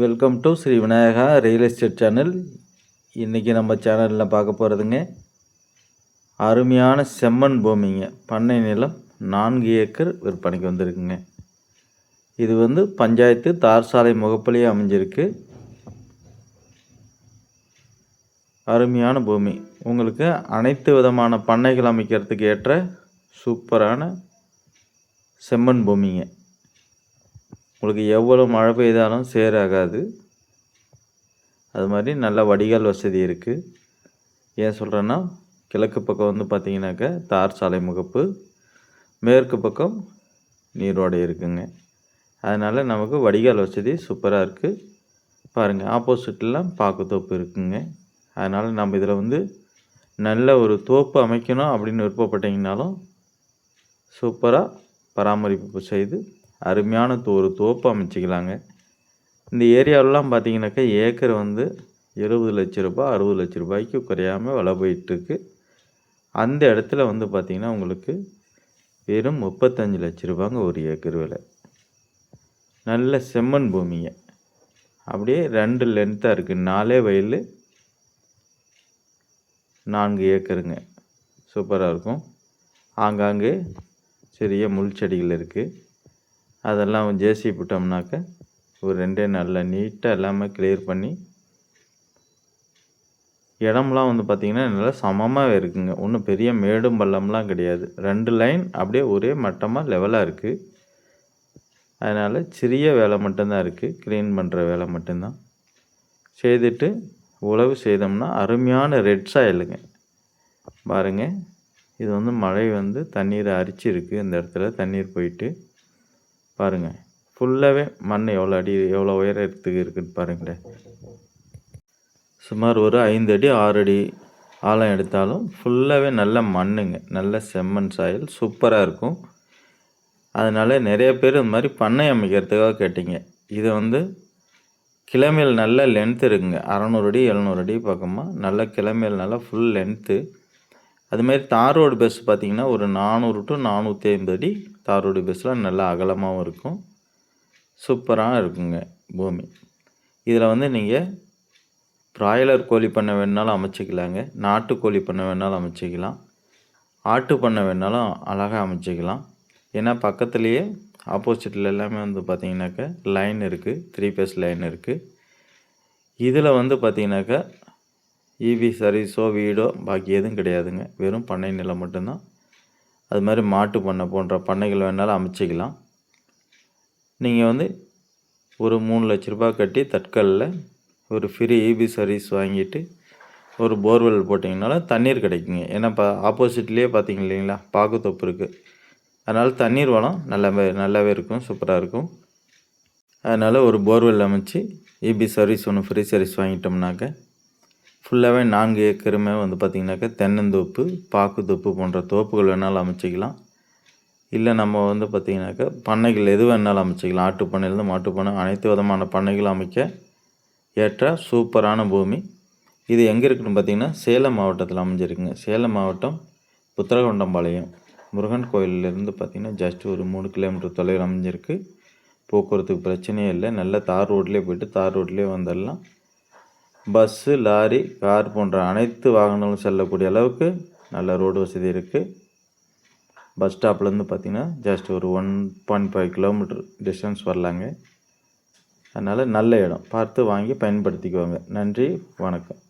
Welcome to Sri Vinayaka real estate channel இன்றைக்கி நம்ம சேனலில் பார்க்க போகிறதுங்க அருமையான செம்மண் பூமிங்க. பண்ணை நிலம் நான்கு ஏக்கர் விற்பனைக்கு வந்திருக்குங்க. இது வந்து பஞ்சாயத்து தார் சாலை முகப்பிலேயே அமைஞ்சிருக்கு. அருமையான பூமி. உங்களுக்கு அனைத்து விதமான பண்ணைகள் அமைக்கிறதுக்கு ஏற்ற சூப்பரான செம்மண் பூமிங்க. உங்களுக்கு எவ்வளோ மழை பெய்தாலும் சேராகாது. அது மாதிரி நல்ல வடிகால் வசதி இருக்குது ஏன் சொல்கிறேன்னா கிழக்கு பக்கம் வந்து பார்த்திங்கனாக்கா தார் சாலை முகப்பு மேற்கு பக்கம் நீரோடை இருக்குங்க. அதனால் நமக்கு வடிகால் வசதி சூப்பராக இருக்குது பாருங்கள் ஆப்போசிட்லாம் பாக்கு தோப்பு இருக்குங்க. அதனால் நம்ம இதில் வந்து நல்ல ஒரு தோப்பு அமைக்கணும் அப்படின்னு விருப்பப்பட்டீங்கனாலும் சூப்பராக பராமரிப்பு செய்து அருமையான ஒரு தோப்பு அமைச்சிக்கலாங்க. இந்த ஏரியாவிலலாம் பார்த்தீங்கன்னாக்கா ஏக்கர் வந்து எழுபது லட்ச ரூபா அறுபது லட்ச ரூபாய்க்கு குறையாமல் விலை போயிட்டுருக்கு. அந்த இடத்துல வந்து பார்த்திங்கன்னா உங்களுக்கு வெறும் முப்பத்தஞ்சு லட்ச ரூபாங்க ஒரு ஏக்கர் விலை. நல்ல செம்மண் பூமிங்க. அப்படியே ரெண்டு லென்த்தாக இருக்குது நாலே வயல் நான்கு ஏக்கருங்க. சூப்பராக இருக்கும். ஆங்காங்கே சிறிய முள் செடிகள் இருக்குது அதெல்லாம் ஜேசி விட்டோம்னாக்க ஒரு ரெண்டே நாளில் நீட்டாக எல்லாமே கிளியர் பண்ணி இடம்லாம் வந்து பார்த்திங்கன்னா நல்லா சமமாக இருக்குங்க. ஒன்றும் பெரிய மேடும் பள்ளம்லாம் கிடையாது. ரெண்டு லைன் அப்படியே ஒரே மட்டமாக லெவலாக இருக்குது அதனால் சிறிய வேலை மட்டும்தான் இருக்குது க்ளீன் பண்ணுற வேலை மட்டும்தான். செய்துட்டு உழவு செய்தோம்னா அருமையான ரெட் இல்லைங்க பாருங்கள் இது வந்து மழை வந்து தண்ணீரை அரிச்சிருக்கு இந்த இடத்துல தண்ணீர் போயிட்டு. பாருங்கள் ஃபுல்லாகவே மண் எவ்வளோ அடி எவ்வளோ உயரத்துக்கு இருக்குதுன்னு பாருங்களேன். சுமார் ஒரு ஐந்து அடி ஆறு அடி ஆழம் எடுத்தாலும் ஃபுல்லாகவே நல்ல மண்ணுங்க. நல்ல செம்மண் சாயல் சூப்பராக இருக்கும். அதனால் நிறைய பேர் இந்த மாதிரி பண்ணை அமைக்கிறதுக்காக கேட்டிங்க. இதை வந்து கிளமையில் நல்ல லென்த் இருக்குங்க. அறநூறு அடி எழுநூறு அடி பக்கமாக நல்ல கிளமையில் நல்லா ஃபுல் லென்த்து அதுமாரி தார் ரோடு பஸ் பார்த்திங்கன்னா ஒரு நானூறு டு நானூற்றி ஐம்பது அடி தார் ரோடு பஸ்ஸில் நல்லா அகலமாகவும் இருக்கும். சூப்பராக இருக்குங்க பூமி. இதில் வந்து நீங்கள் ப்ராய்லர் கோழி பண்ண வேணுனாலும் அமைச்சிக்கலாங்க. நாட்டுக்கோழி பண்ணை பண்ண வேணாலும் அமைச்சிக்கலாம். ஆட்டு பண்ண வேணாலும் அழகாக அமைச்சிக்கலாம். ஏன்னா பக்கத்துலேயே ஆப்போசிட்டில் எல்லாமே வந்து பார்த்திங்கனாக்கா லைன் இருக்குது த்ரீ பேஸ் லைன் இருக்குது இதில் வந்து பார்த்திங்கனாக்கா இவி சர்வீஸோ வீடோ பாக்கி எதுவும் கிடையாதுங்க. வெறும் பண்ணை நிலம் மட்டும்தான். அது மாதிரி மாட்டு பண்ணை போன்ற பண்ணைகள் வேணாலும் அமைச்சிக்கலாம். நீங்கள் வந்து ஒரு மூணு லட்ச ரூபா கட்டி தட்கலில் ஒரு ஃப்ரீ இபி சர்வீஸ் வாங்கிட்டு ஒரு போர்வெல் போட்டிங்கனாலும் தண்ணீர் கிடைக்குங்க. ஏன்னா இப்போ ஆப்போசிட்லேயே பார்த்தீங்க இல்லைங்களா? பாக்குத்தொப்பு இருக்குது அதனால் தண்ணீர் வளம் நல்லாவே நல்லாவே இருக்கும் சூப்பராக இருக்கும். அதனால் ஒரு போர்வெல் அமைச்சு இபி சர்வீஸ் ஒன்று ஃப்ரீ சர்வீஸ் வாங்கிட்டோம்னாக்க ஃபுல்லாகவே நான்கு ஏக்கருமே வந்து பார்த்திங்கனாக்கா தென்னந்தோப்பு பாக்குத்தோப்பு போன்ற தோப்புகள் வேணாலும் அமைச்சிக்கலாம். இல்லை நம்ம வந்து பார்த்திங்கனாக்கா பண்ணைகள் எது வேணாலும் அமைச்சிக்கலாம். ஆட்டு பண்ணையிலேருந்து மாட்டு பண்ணை அனைத்து விதமான பண்ணைகளும் அமைக்க ஏற்ற சூப்பரான பூமி. இது எங்கே இருக்குன்னு பார்த்திங்கன்னா சேலம் மாவட்டத்தில் அமைஞ்சிருக்குங்க. சேலம் மாவட்டம் புத்திரகொண்டம்பாளையம். முருகன் கோயிலிருந்து பார்த்திங்கன்னா ஜஸ்ட் ஒரு மூணு கிலோமீட்டர் தொலைவில் அமைஞ்சிருக்கு. போக்குவரத்துக்கு பிரச்சனையே இல்லை. நல்ல தார் ரோட்லேயே போய்ட்டு தார் ரோட்லேயே வந்துடலாம். பஸ்ஸு லாரி கார் போன்ற அனைத்து வாகனங்களும் செல்லக்கூடிய அளவுக்கு நல்ல ரோடு வசதி இருக்குது பஸ் ஸ்டாப்லேருந்து பார்த்திங்கன்னா ஜஸ்ட் ஒரு one point five kilometre distance வரலாங்க. அதனால் நல்ல இடம். பார்த்து வாங்கி பயன்படுத்திக்குவாங்க நன்றி வணக்கம்.